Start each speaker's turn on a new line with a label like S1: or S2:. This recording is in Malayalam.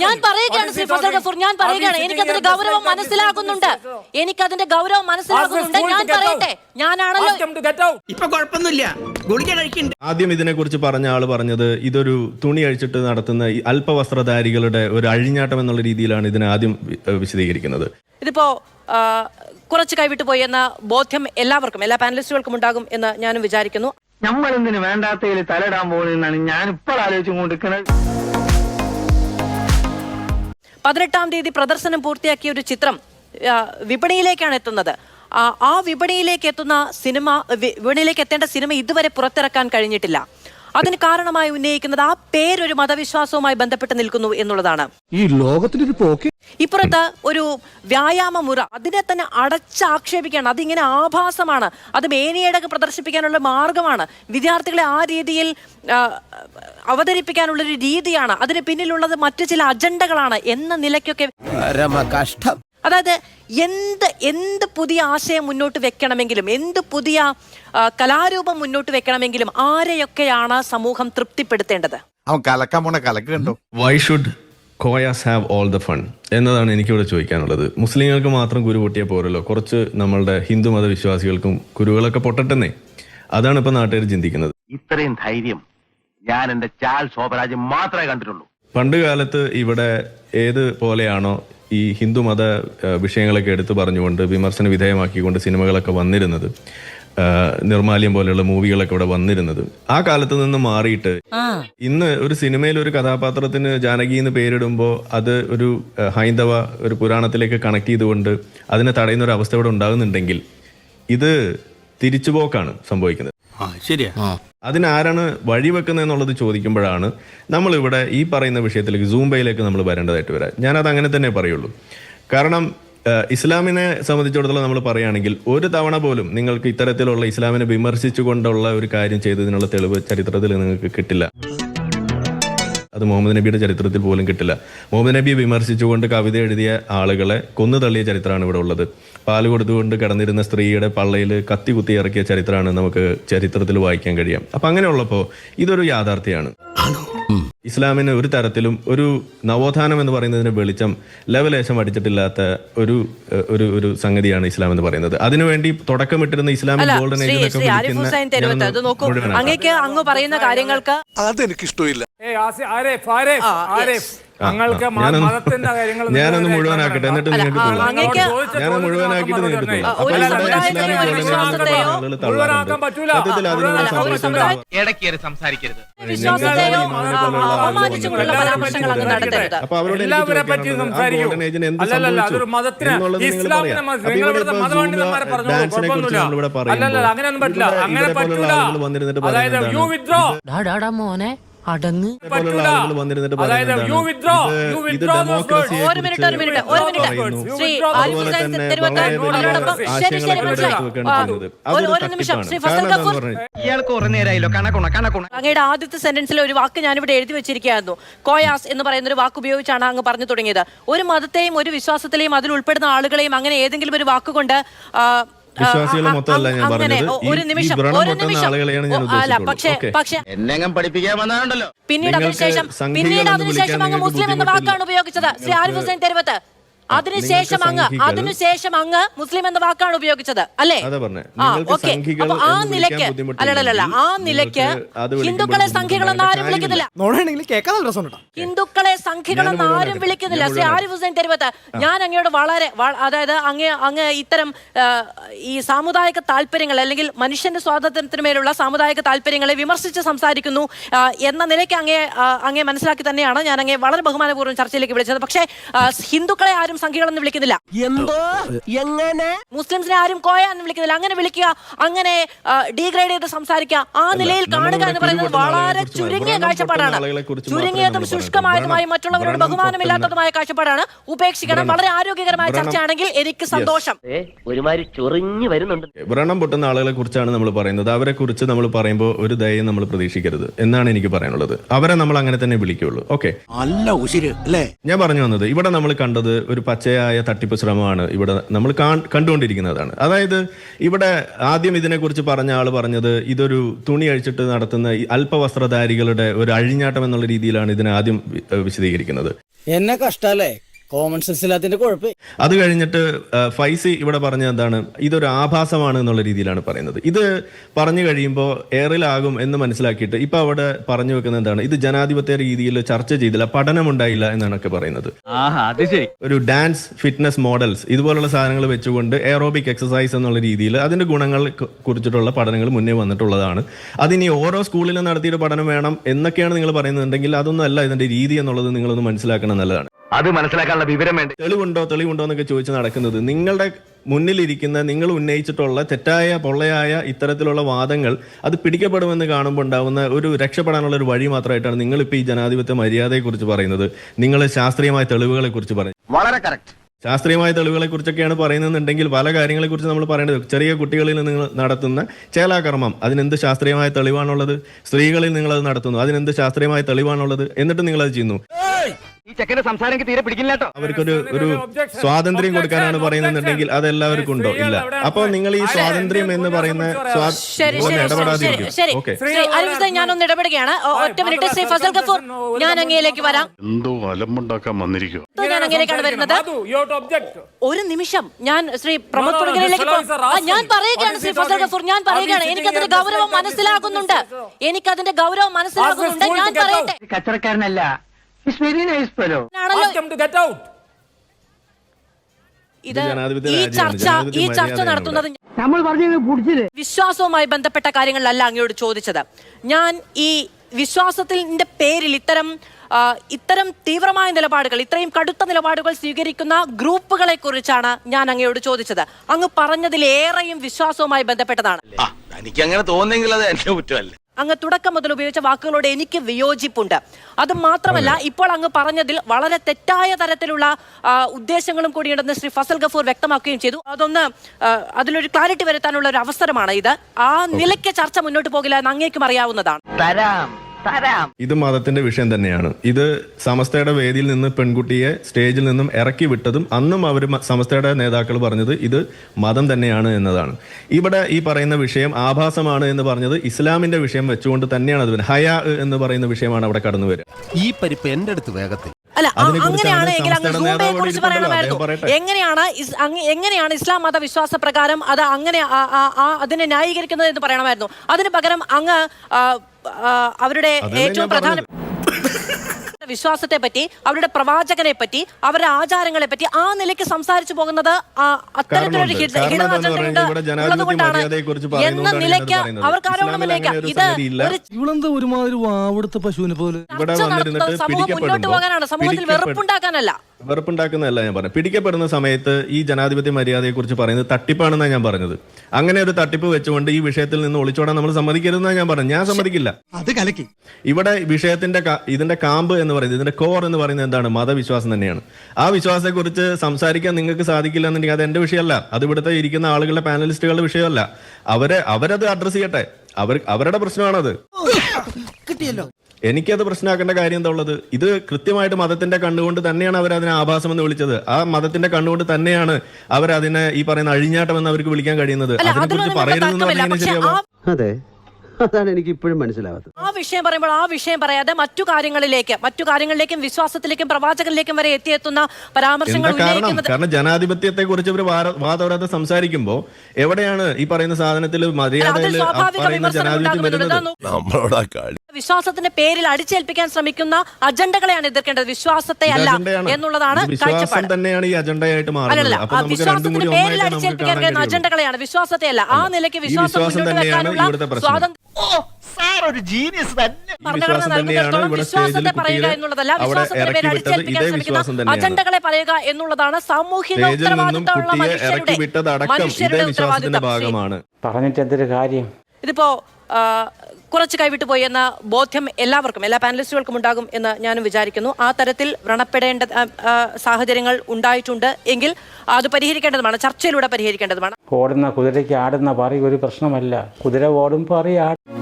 S1: ഞാൻ പറയുകയാണ് ശ്രീ ഫസൽ ഗഫൂർ. ഞാൻ പറയുകയാണ്. എനിക്കതിന്റെ ഗൗരവം
S2: മനസ്സിലാക്കുന്നുണ്ട്
S1: മനസ്സിലാകുന്നുണ്ട്? എനിക്കതിന്റെ ഗൗരവം മനസ്സിലാകുന്നുണ്ട്. ഞാൻ പറയട്ടെ. ഞാനാണല്ലോ
S3: ഇപ്പൊ കുഴപ്പമൊന്നുമില്ല. ഗുളിക
S4: ആദ്യം ഇതിനെക്കുറിച്ച് പറഞ്ഞ ആൾ പറഞ്ഞത് ഇതൊരു തുണി അഴിച്ചിട്ട് നടത്തുന്ന ഈ അല്പവസ്ത്രധാരികളുടെ ഒരു അഴിഞ്ഞാട്ടം എന്നുള്ള രീതിയിലാണ് ഇതിനെ ആദ്യം വി- ഏഹ് വിശദീകരിക്കുന്നത്.
S1: ഇതിപ്പോ ആ, കുറച്ച് കൈവിട്ടു പോയി എന്ന ബോധ്യം എല്ലാവർക്കും എല്ലാ പാനലിസ്റ്റുകൾക്കും ഉണ്ടാകും എന്ന് ഞാനും വിചാരിക്കുന്നു.
S5: നമ്മൾ എന്തിനു വേണ്ടാത്തതിൽ തലയിടാൻ പോകുന്നതെന്നാണ് ഞാൻ ഇപ്പോൾ ആലോചിച്ചു കൊണ്ടിരിക്കുന്നത്
S1: പതിനെട്ടാം തീയതി പ്രദർശനം പൂർത്തിയാക്കിയ ഒരു ചിത്രം വിപണിയിലേക്കാണ് എത്തുന്നത്. ആ, വിപണിയിലേക്ക് എത്തുന്ന സിനിമ വിപണിയിലേക്ക് എത്തേണ്ട സിനിമ ഇതുവരെ പുറത്തിറക്കാൻ കഴിഞ്ഞിട്ടില്ല. അതിന് കാരണമായി ഉന്നയിക്കുന്നത് ആ പേരൊരു മതവിശ്വാസവുമായി ബന്ധപ്പെട്ട് നിൽക്കുന്നു എന്നുള്ളതാണ്.
S6: ഈ ലോകത്തിനൊരു പോക്ക്
S1: ഇപ്പുറത്ത് ഒരു വ്യായാമ മുറ അതിനെ തന്നെ അടച്ചാക്ഷേപിക്കുകയാണ്. അതിങ്ങനെ ആഭാസമാണ്. അത് മേനിയടക്ക് പ്രദർശിപ്പിക്കാനുള്ള മാർഗമാണ്. വിദ്യാർത്ഥികളെ ആ രീതിയിൽ അവതരിപ്പിക്കാനുള്ള ഒരു രീതിയാണ്. അതിന് പിന്നിലുള്ളത് മറ്റു ചില അജണ്ടകളാണ് എന്ന നിലയ്ക്കൊക്കെ
S6: കഷ്ടം
S1: അതായത് എന്ത് എന്ത് പുതിയ ആശയം മുന്നോട്ട് വെക്കണമെങ്കിലും എന്ത് പുതിയ കലാരൂപം മുന്നോട്ട് വെക്കണമെങ്കിലും ആരെയൊക്കെയാണ് സമൂഹം തൃപ്തിപ്പെടുത്തേണ്ടത്?
S7: അവൻ കലക്കാൻ പോണ കലക്ക് കണ്ടോ?
S4: Why should Koyas have all the fun എന്നതാണ് എനിക്കിവിടെ ചോദിക്കാനുള്ളത്. മുസ്ലിങ്ങൾക്ക് മാത്രം കുരു പൊട്ടിയ പോരല്ലോ. കുറച്ച് നമ്മളുടെ ഹിന്ദു മത വിശ്വാസികൾക്കും കുരുകളൊക്കെ പൊട്ടട്ടെന്നേ. അതാണ് ഇപ്പൊ നാട്ടുകാർ ചിന്തിക്കുന്നത്.
S5: ഇത്രയും ധൈര്യം ഞാൻ എന്റെ ചാൽ ശോഭരാജ് മാത്രമേ കണ്ടിട്ടുള്ളൂ.
S4: പണ്ട് കാലത്ത് ഇവിടെ ഏത് പോലെയാണോ ഈ ഹിന്ദു മത ഏഹ്, വിഷയങ്ങളൊക്കെ എടുത്തു പറഞ്ഞുകൊണ്ട് വിമർശന വിധേയമാക്കിക്കൊണ്ട് സിനിമകളൊക്കെ വന്നിരുന്നത് നിർമാല്യം പോലെയുള്ള മൂവികളൊക്കെ ഇവിടെ വന്നിരുന്നത്. ആ കാലത്ത് നിന്ന് മാറിയിട്ട് ഇന്ന് ഒരു സിനിമയിൽ ഒരു കഥാപാത്രത്തിന് ജാനകി എന്ന് പേരിടുമ്പോൾ അത് ഒരു ഹൈന്ദവ ഒരു പുരാണത്തിലേക്ക് കണക്ട് ചെയ്തുകൊണ്ട് അതിനെ തടയുന്ന ഒരു അവസ്ഥ ഇവിടെ ഉണ്ടാകുന്നുണ്ടെങ്കിൽ ഇത് തിരിച്ചുപോക്കാണ് സംഭവിക്കുന്നത്.
S3: ശരിയാ.
S4: അതിനാരാണ് വഴിവെക്കുന്നത് എന്നുള്ളത് ചോദിക്കുമ്പോഴാണ് നമ്മളിവിടെ ഈ പറയുന്ന വിഷയത്തിലേക്ക് സൂംബയിലേക്ക് നമ്മൾ വരേണ്ടതായിട്ട് വരാം. ഞാനത് അങ്ങനെ തന്നെ പറയുള്ളൂ. കാരണം ഇസ്ലാമിനെ സംബന്ധിച്ചിടത്തോളം നമ്മൾ പറയുകയാണെങ്കിൽ ഒരു തവണ പോലും നിങ്ങൾക്ക് ഇത്തരത്തിലുള്ള ഇസ്ലാമിനെ വിമർശിച്ചുകൊണ്ടുള്ള ഒരു കാര്യം ചെയ്തതിനുള്ള തെളിവ് ചരിത്രത്തിൽ നിങ്ങൾക്ക് കിട്ടില്ല. അത് മുഹമ്മദ് നബിയുടെ ചരിത്രത്തിൽ പോലും കിട്ടില്ല. മുഹമ്മദ് നബിയെ വിമർശിച്ചുകൊണ്ട് കവിത എഴുതിയ ആളുകളെ കൊന്നു തള്ളിയ ചരിത്രമാണ് ഇവിടെ ഉള്ളത്. പാൽ കൊടുത്തുകൊണ്ട് കിടന്നിരുന്ന സ്ത്രീയുടെ പള്ളയിൽ കത്തി കുത്തി ഇറക്കിയ ചരിത്രമാണ് നമുക്ക് ചരിത്രത്തിൽ വായിക്കാൻ കഴിയാം. അപ്പൊ അങ്ങനെയുള്ളപ്പോ ഇതൊരു യാഥാർത്ഥ്യമാണ്. ഇസ്ലാമിന് ഒരു തരത്തിലും ഒരു നവോത്ഥാനം എന്ന് പറയുന്നതിന് വെളിച്ചം ലവലേശം അടിച്ചിട്ടില്ലാത്ത ഒരു ഒരു ഒരു സംഗതിയാണ് ഇസ്ലാം എന്ന് പറയുന്നത്. അതിനുവേണ്ടി തുടക്കമിട്ടിരുന്ന ഇസ്ലാമിക് ഗോൾഡൻ
S1: ഏജ് അങ്ങ് പറയുന്ന കാര്യങ്ങൾക്ക്
S7: അതെനിക്കിഷ്ടമില്ല.
S2: ഞങ്ങൾക്ക്
S4: ഞാനൊന്ന്
S2: മതത്തിന്റെ കാര്യങ്ങൾ
S4: ഞാനൊന്ന് മുഴുവനാക്കട്ടെ. എന്നിട്ട് നിങ്ങൾക്ക് ഞാൻ നിങ്ങൾക്ക്
S2: മുഴുവനാക്കാൻ പറ്റൂല.
S1: സമുദായ
S3: ഇടയ്ക്കേറി സംസാരിക്കരുത്.
S4: അപ്പൊ അവരോട്
S2: എല്ലാവരെ പറ്റി സംസാരിക്കും. അല്ലല്ല അതൊരു മതത്തിന്
S4: എന്നുള്ളത് നിങ്ങൾ
S2: ഇസ്ലാമിനെ
S4: പറയാം.
S2: മത- നിങ്ങൾ ഇവിടുത്തെ മതപണ്ഡിതന്മാരെ പറഞ്ഞു കുഴപ്പമൊന്നുമില്ല. അല്ലല്ല അങ്ങനെയൊന്നും പറ്റില്ല. അങ്ങനെ
S4: പറ്റില്ല
S2: അതായത് യു വിഡ്രോ
S1: മോനെ അടങ്ങ്. അങ്ങയുടെ ആദ്യത്തെ സെന്റൻസിൽ ഒരു വാക്ക് ഞാനിവിടെ എഴുതി വെച്ചിരിക്കുകയായിരുന്നു. കോയാസ് എന്ന് പറയുന്ന ഒരു വാക്ക് ഉപയോഗിച്ചാണ് അങ്ങ് പറഞ്ഞു തുടങ്ങിയത്. ഒരു മതത്തെയും ഒരു വിശ്വാസത്തിലെയും അതിൽ ഉൾപ്പെടുന്ന ആളുകളെയും അങ്ങനെ ഏതെങ്കിലും ഒരു വാക്കുകൊണ്ട്
S4: വിശ്വാസികളെ മൊത്തമല്ല ഞാൻ പറഞ്ഞത്.
S1: ഒരു നിമിഷം ഒരു നിമിഷം. അല്ല. പക്ഷേ പക്ഷേ
S5: എന്നെങ്ങും പഠിപ്പിക്കാൻ
S1: പിന്നീട് അതിനുശേഷം പിന്നീട് അതിനുശേഷം അങ്ങ് മുസ്ലിം എന്ന വാക്കാണ് ഉപയോഗിച്ചത്. ശ്രീ ആരിഫ് ഹുസൈൻ തെരുവത്ത്. അതിനുശേഷം അങ്ങ് അതിനുശേഷം അങ്ങ് മുസ്ലിം എന്ന വാക്കാണ് ഉപയോഗിച്ചത്. അല്ലേ? ഓക്കെ. അപ്പൊ ആ നിലയ്ക്ക് അല്ലല്ല ആ നിലയ്ക്ക്
S4: ഹിന്ദുക്കളെ സംഖ്യകൾ എന്ന്
S1: ഹിന്ദുക്കളെ സംഖ്യകളെന്ന് ആരും വിളിക്കുന്നില്ല ഹിന്ദുക്കളെ സംഖ്യകളെന്ന്
S4: എന്ന്
S1: ആരും വിളിക്കുന്നില്ല. ശ്രീ ആരിഫ് ഹുസൈൻ തെരുവത്ത് ഞാൻ അങ്ങയോട് വളരെ അതായത് അങ്ങ് അങ്ങ് ഇത്തരം ഈ സാമുദായിക താല്പര്യങ്ങൾ അല്ലെങ്കിൽ മനുഷ്യന്റെ സ്വാതന്ത്ര്യത്തിന് മേലുള്ള സാമുദായിക താല്പര്യങ്ങളെ വിമർശിച്ച് സംസാരിക്കുന്നു എന്ന നിലയ്ക്ക് അങ്ങേ അങ്ങേ മനസ്സിലാക്കി തന്നെയാണ് ഞാൻ അങ്ങേ വളരെ ബഹുമാനപൂർവം ചർച്ചയിലേക്ക് വിളിച്ചത്. പക്ഷേ ഹിന്ദുക്കളെ ആരും സംഖ്യകളെന്ന് വിളിക്കുന്നില്ല.
S6: എന്തോ? എങ്ങനെ?
S1: മുസ്ലിംസിനെ ആരും കോയ എന്ന് വിളിക്കുന്നില്ല. അങ്ങനെ വിളിക്കുക അങ്ങനെ ഡീഗ്രേഡ് ചെയ്ത് സംസാരിക്കുക. ആ നിലയിൽ കാണുക എന്ന് പറയുന്നത്
S4: വളരെ
S1: ചുരുങ്ങിയ കാഴ്ചപ്പാടാണ്. ചുരുങ്ങിയതും ശുഷ്കമായതുമായി മറ്റുള്ളവരോട് ബഹുമാനമില്ലാത്തതുമായ കാഴ്ചപ്പാടാണ്. ഉപേക്ഷിക്കണം. വളരെ ആരോഗ്യകരമായ ചർച്ചയാണെങ്കിൽ എനിക്ക് സന്തോഷം.
S5: ഒരുമാതിരി ചൊറിഞ്ഞു വരുന്നുണ്ട്.
S4: വ്രണം പൊട്ടുന്ന ആളുകളെ കുറിച്ചാണ് നമ്മൾ പറയുന്നത്. അവരെ കുറിച്ച് നമ്മൾ പറയുമ്പോൾ ഒരു ദയം നമ്മൾ പ്രതീക്ഷിക്കരുത് എന്നാണ് എനിക്ക് പറയാനുള്ളത്. അവരെ നമ്മൾ അങ്ങനെ തന്നെ വിളിക്കുള്ളൂ. ഓക്കെ.
S6: നല്ല ഉശിര് അല്ലേ?
S4: ഞാൻ പറഞ്ഞു വന്നത് ഇവിടെ നമ്മൾ കണ്ടത് ഒരു പച്ചയായ തട്ടിപ്പ് ശ്രമമാണ് ഇവിടെ നമ്മൾ കണ്ടുകൊണ്ടിരിക്കുന്നതാണ്. അതായത് ഇവിടെ ആദ്യം ഇതിനെക്കുറിച്ച് പറഞ്ഞ ആൾ പറഞ്ഞത് ഇതൊരു തുണി അഴിച്ചിട്ട് നടത്തുന്ന അല്പവസ്ത്രധാരികളുടെ ഒരു അഴിഞ്ഞാട്ടം എന്നുള്ള രീതിയിലാണ് ഇതിനെ ആദ്യം വിശദീകരിക്കുന്നത്.
S6: എന്നെ കഷ്ടല്ലേ? കോമൺ സെൻസ് ഇല്ലാത്തതിന്റെ കുഴപ്പം.
S4: അത് കഴിഞ്ഞിട്ട് ഫൈസി ഇവിടെ പറഞ്ഞ എന്താണ് ഇതൊരു ആഭാസമാണ് എന്നുള്ള രീതിയിലാണ് പറയുന്നത്. ഇത് പറഞ്ഞു കഴിയുമ്പോൾ എയറിലാകും എന്ന് മനസ്സിലാക്കിയിട്ട് ഇപ്പൊ അവിടെ പറഞ്ഞു വെക്കുന്നത് എന്താണ് ഇത് ജനാധിപത്യ രീതിയിൽ ചർച്ച ചെയ്തില്ല പഠനമുണ്ടായില്ല എന്നാണൊക്കെ പറയുന്നത്.
S3: അത് ശരി.
S4: ഒരു ഡാൻസ് ഫിറ്റ്നസ് മോഡൽസ് ഇതുപോലുള്ള സാധനങ്ങൾ വെച്ചുകൊണ്ട് എയറോബിക് എക്സസൈസ് എന്നുള്ള രീതിയിൽ അതിന്റെ ഗുണങ്ങൾ കുറിച്ചിട്ടുള്ള പഠനങ്ങൾ മുന്നേ വന്നിട്ടുള്ളതാണ്. അതിനി ഓരോ സ്കൂളിലും നടത്തിയിട്ട് പഠനം വേണം എന്നൊക്കെയാണ് നിങ്ങൾ പറയുന്നുണ്ടെങ്കിൽ അതൊന്നും അല്ല ഇതിന്റെ രീതി എന്നുള്ളത് നിങ്ങളൊന്ന് മനസ്സിലാക്കണം നല്ലതാണ്
S5: അത് മനസ്സിലാക്കാനുള്ള വിവരം വേണ്ട?
S4: തെളിവുണ്ടോ തെളിവുണ്ടോ എന്നൊക്കെ ചോദിച്ച് നടക്കുന്നത്. നിങ്ങളുടെ മുന്നിലിരിക്കുന്ന നിങ്ങൾ ഉന്നയിച്ചിട്ടുള്ള തെറ്റായ പൊള്ളയായ ഇത്തരത്തിലുള്ള വാദങ്ങൾ അത് പിടിക്കപ്പെടുമെന്ന് കാണുമ്പോൾ ഉണ്ടാവുന്ന ഒരു രക്ഷപ്പെടാനുള്ള ഒരു വഴി മാത്രമായിട്ടാണ് നിങ്ങൾ ഇപ്പൊ ഈ ജനാധിപത്യ മര്യാദയെക്കുറിച്ച് പറയുന്നത്. നിങ്ങൾ ശാസ്ത്രീയമായ തെളിവുകളെ കുറിച്ച് പറയുന്നത്
S5: വളരെ കറക്റ്റ്.
S4: ശാസ്ത്രീയമായ തെളിവുകളെ കുറിച്ചൊക്കെയാണ് പറയുന്നതെന്നുണ്ടെങ്കിൽ പല കാര്യങ്ങളെ കുറിച്ച് നമ്മൾ പറയേണ്ടത് ചെറിയ കുട്ടികളിൽ നിങ്ങൾ നടത്തുന്ന ചേലാകർമ്മം അതിനെന്ത് ശാസ്ത്രീയമായ തെളിവാണുള്ളത്? സ്ത്രീകളിൽ നിങ്ങൾ അത് നടത്തുന്നു അതിനെന്ത് ശാസ്ത്രീയമായ തെളിവാണുള്ളത്? എന്നിട്ട് നിങ്ങൾ അത് ചെയ്യുന്നു
S3: ഈ ചെക്കന്റെ സംസാരം എനിക്ക് തീരെ പിടിക്കില്ല കേട്ടോ.
S4: അവർക്കൊരു ഒരു സ്വാതന്ത്ര്യം കൊടുക്കാനാണ് പറയുന്നുണ്ടെങ്കിൽ അത് എല്ലാവർക്കും ഉണ്ടോ? ഇല്ല. അപ്പൊ നിങ്ങൾ ഈ സ്വാതന്ത്ര്യം എന്ന് പറയുന്ന
S1: ശരി ശരി ശരി ശരി അരവിന്ദ് ഞാനൊന്ന് ഇടപെടുകയാണ്. ഒറ്റ മിനിറ്റ് ശ്രീ ഫസൽ ഗഫൂർ ഞാൻ അങ്ങയിലേക്ക് വരാം.
S8: എന്തോ അലമ്പുണ്ടാക്കാൻ വന്നിരിക്കും
S1: ഞാൻ അങ്ങയിലേക്കാണ് വരുന്നത്. ഒരു നിമിഷം ഞാൻ ശ്രീ പ്രമോദ്
S2: rascal.
S1: ഞാൻ പറയുകയാണ് ശ്രീ ഫസൽ
S2: കപൂർ
S1: ഗഫൂർ ഞാൻ പറയുകയാണ്.
S2: എനിക്ക്
S1: എനിക്കതിന്റെ ഗൗരവം മനസ്സിലാകുന്നുണ്ട്
S2: എനിക്ക്
S1: എനിക്കതിന്റെ ഗൗരവം മനസ്സിലാകുന്നുണ്ട് ഞാൻ പറയട്ടെ.
S3: കച്ചവടക്കാരനല്ല. വെരി നൈസ് ഫെലോ
S1: ആണല്ലോ
S2: ടു ഗെറ്റ് ഔട്ട്
S1: ഇത്
S4: ജനാധിപത്യ
S1: ഈ
S4: രാജ്യമാണ്.
S1: ചർച്ച
S4: ജനാധിപത്യ
S1: ഈ ചർച്ച
S4: മര്യാദയാണ്
S1: നടത്തുന്നത്
S3: നമ്മൾ പറഞ്ഞു
S1: വിശ്വാസവുമായി ബന്ധപ്പെട്ട കാര്യങ്ങളിലല്ല അങ്ങയോട് ചോദിച്ചത്. ഞാൻ ഈ വിശ്വാസത്തിന്റെ പേരിൽ ഇത്തരം ആ, ഇത്തരം തീവ്രമായ നിലപാടുകൾ ഇത്രയും കടുത്ത നിലപാടുകൾ സ്വീകരിക്കുന്ന ഗ്രൂപ്പുകളെ കുറിച്ചാണ് ഞാൻ അങ്ങയോട് ചോദിച്ചത്. അങ്ങ് പറഞ്ഞതിലേറെയും വിശ്വാസവുമായി ബന്ധപ്പെട്ടതാണ്.
S5: എനിക്ക് അങ്ങനെ തോന്നുന്നെങ്കിൽ അത് എന്റെ കുറ്റമല്ല.
S1: അങ്ങ് തുടക്കം മുതൽ ഉപയോഗിച്ച വാക്കുകളോട് എനിക്ക് വിയോജിപ്പുണ്ട്. അത് മാത്രമല്ല ഇപ്പോൾ അങ്ങ് പറഞ്ഞതിൽ വളരെ തെറ്റായ തരത്തിലുള്ള ഉദ്ദേശങ്ങളും കൂടിയുണ്ടെന്ന് ശ്രീ ഫസൽ ഗഫൂർ വ്യക്തമാക്കുകയും ചെയ്തു. അതൊന്ന് അതിലൊരു ക്ലാരിറ്റി വരുത്താനുള്ള ഒരു അവസരമാണ് ഇത് ആ നിലയ്ക്ക് ചർച്ച മുന്നോട്ട് പോകില്ല എന്ന് അങ്ങേക്കും അറിയാവുന്നതാണ്.
S3: തരാം.
S4: ഇത് മതത്തിന്റെ വിഷയം തന്നെയാണ്. ഇത് സമസ്തയുടെ വേദിയിൽ നിന്ന് പെൺകുട്ടിയെ സ്റ്റേജിൽ നിന്നും ഇറക്കി വിട്ടതും അന്നും അവർ സമസ്തയുടെ നേതാക്കൾ പറഞ്ഞത് ഇത് മതം തന്നെയാണ് എന്നതാണ്. ഇവിടെ ഈ പറയുന്ന വിഷയം ആഭാസമാണ് എന്ന് പറഞ്ഞത് ഇസ്ലാമിന്റെ വിഷയം വെച്ചുകൊണ്ട് തന്നെയാണ് അത് ഹയ എന്ന് പറയുന്ന വിഷയമാണ് അവിടെ കടന്നു വരിക.
S6: ഈ പരിപ്പ് എന്റെ അടുത്ത് വേഗത്തിൽ.
S1: അല്ല അങ്ങനെയാണ് എങ്കിൽ അങ്ങ്
S4: സംസ്ഥാന
S1: സൂബയെ കുറിച്ച് പറയണമായിരുന്നു എങ്ങനെയാണ് എങ്ങനെയാണ് ഇസ്ലാം മത വിശ്വാസ പ്രകാരം അത് അങ്ങനെ അതിനെ ന്യായീകരിക്കുന്നത് എന്ന് പറയണമായിരുന്നു. അതിന് പകരം അങ്ങ് അവരുടെ ഏറ്റവും പ്രധാന വിശ്വാസത്തെ പറ്റി അവരുടെ പ്രവാചകനെ പറ്റി അവരുടെ ആചാരങ്ങളെ പറ്റി ആ നിലയ്ക്ക് സംസാരിച്ചു പോകുന്നത് അത്തരത്തിലുള്ള അത്തരത്തിലൊരു എന്ന നിലയ്ക്ക് അവർക്ക് ആരോപണമില്ലേക്ക് ഇത്.
S6: ഒരുമാതിരി വാവെടുത്ത പശുവിനെ പോലെ.
S1: സമൂഹം മുന്നോട്ട് പോകാനാണ്. സമൂഹത്തിൽ വെറുപ്പുണ്ടാക്കാനല്ല.
S4: വെറുപ്പുണ്ടാക്കുന്നതല്ല ഞാൻ പറഞ്ഞത്. പിടിക്കപ്പെടുന്ന സമയത്ത് ഈ ജനാധിപത്യ മര്യാദയെ കുറിച്ച് പറയുന്നത് തട്ടിപ്പാണെന്നാണ് ഞാൻ പറഞ്ഞത്. അങ്ങനെ ഒരു തട്ടിപ്പ് വെച്ചുകൊണ്ട് ഈ വിഷയത്തിൽ നിന്ന് ഒളിച്ചോടാൻ നമ്മൾ സമ്മതിക്കരുതെന്നാണ് ഞാൻ പറഞ്ഞത്. ഞാൻ സമ്മതിക്കില്ല.
S6: അത് കലക്കി.
S4: ഇവിടെ വിഷയത്തിന്റെ ഇതിന്റെ കാമ്പ് എന്ന് പറയുന്നത് ഇതിന്റെ കോർ എന്ന് പറയുന്നത് എന്താണ്? മതവിശ്വാസം തന്നെയാണ്. ആ വിശ്വാസത്തെ കുറിച്ച് സംസാരിക്കാൻ നിങ്ങൾക്ക് സാധിക്കില്ല എന്നുണ്ടെങ്കിൽ അത് എന്റെ വിഷയമല്ല. അത് ഇവിടുത്തെ ഇരിക്കുന്ന ആളുകളുടെ പാനലിസ്റ്റുകളുടെ വിഷയമല്ല. അവരെ അവരത് അഡ്രസ് ചെയ്യട്ടെ. അവർ അവരുടെ പ്രശ്നമാണത്.
S6: കിട്ടിയല്ലോ.
S4: എനിക്കത് പ്രശ്നമാക്കേണ്ട കാര്യം എന്താ ഉള്ളത്? ഇത് കൃത്യമായിട്ട് മതത്തിന്റെ കണ്ണുകൊണ്ട് തന്നെയാണ് അവർ അതിനെ ആഭാസം എന്ന് വിളിച്ചത്. ആ മതത്തിന്റെ കണ്ണുകൊണ്ട് തന്നെയാണ് അവർ അതിനെ ഈ പറയുന്ന അഴിഞ്ഞാട്ടം എന്ന് അവർക്ക് വിളിക്കാൻ കഴിയുന്നത്. അതിനെക്കുറിച്ച്
S1: അതിലൊന്നും
S4: പറയരുതെന്ന് പറഞ്ഞാൽ ശരിയാവും?
S1: ആ
S9: അതെ. അതാണ് എനിക്ക് ഇപ്പോഴും മനസ്സിലാവാത്തത്.
S1: ആ വിഷയം പറയുമ്പോൾ ആ വിഷയം പറയാതെ മറ്റു കാര്യങ്ങളിലേക്ക് മറ്റു കാര്യങ്ങളിലേക്കും വിശ്വാസത്തിലേക്കും പ്രവാചകനിലേക്കും വരെ എത്തിയെത്തുന്ന പരാമർശങ്ങൾ
S4: കാരണം? കാരണം ജനാധിപത്യത്തെ കുറിച്ച് ഇവർ വാദവരാതെ സംസാരിക്കുമ്പോ എവിടെയാണ് ഈ പറയുന്ന സാധനത്തിൽ മര്യാദയിൽ പറയുന്ന ജനാധിപത്യം വരുന്നത്.
S7: നമ്മളോടാ
S1: വിശ്വാസത്തിന്റെ പേരിൽ അടിച്ചേൽപ്പിക്കാൻ ശ്രമിക്കുന്ന അജണ്ടകളെയാണ് എതിർക്കേണ്ടത്. വിശ്വാസത്തെ അല്ല. എന്നുള്ളതാണ് കാഴ്ചപ്പാട്.
S4: തന്നെയാണ് ഈ അജണ്ടയായിട്ട് മാറുന്നത്.
S1: അല്ലല്ല വിശ്വാസത്തിന്റെ
S4: കൂടി
S1: പേരിൽ അടിച്ചേൽപ്പിക്കാൻ കഴിയുന്ന. അജണ്ടകളെയാണ്. വിശ്വാസത്തെ അല്ല ആ നിലയ്ക്ക് വിശ്വാസം മുന്നോട്ട് വെക്കാനുള്ള. സ്വാതന്ത്ര്യം ഭരണഘടന നൽകുന്നിടത്തോളം വിശ്വാസത്തെ പറയുക എന്നുള്ളതല്ല വിശ്വാസത്തിന്റെ പേരിൽ അടിച്ചേൽപ്പിക്കാൻ ശ്രമിക്കുന്ന അജണ്ടകളെ പറയുക എന്നുള്ളതാണ് സാമൂഹിക ഉത്തരവാദിത്തമുള്ള മനുഷ്യരുടെ ഉത്തരവാദിത്തം.
S4: ഭാഗമാണ്.
S2: പറഞ്ഞിട്ട് എന്തൊരു കാര്യം?
S1: ഇതിപ്പോ കുറച്ച് കൈവിട്ടു പോയി എന്ന ബോധ്യം എല്ലാവർക്കും എല്ലാ പാനലിസ്റ്റുകൾക്കും ഉണ്ടാകും എന്ന് ഞാനും വിചാരിക്കുന്നു. ആ തരത്തിൽ വ്രണപ്പെടേണ്ട സാഹചര്യങ്ങൾ ഉണ്ടായിട്ടുണ്ട് എങ്കിൽ അത് പരിഹരിക്കേണ്ടതുമാണ് ചർച്ചയിലൂടെ പരിഹരിക്കേണ്ടതുമാണ്.
S2: ഓടുന്ന കുതിരയ്ക്ക് ആടുന്ന പറി ഒരു പ്രശ്നമല്ല. കുതിര ഓടും പറി ആടും.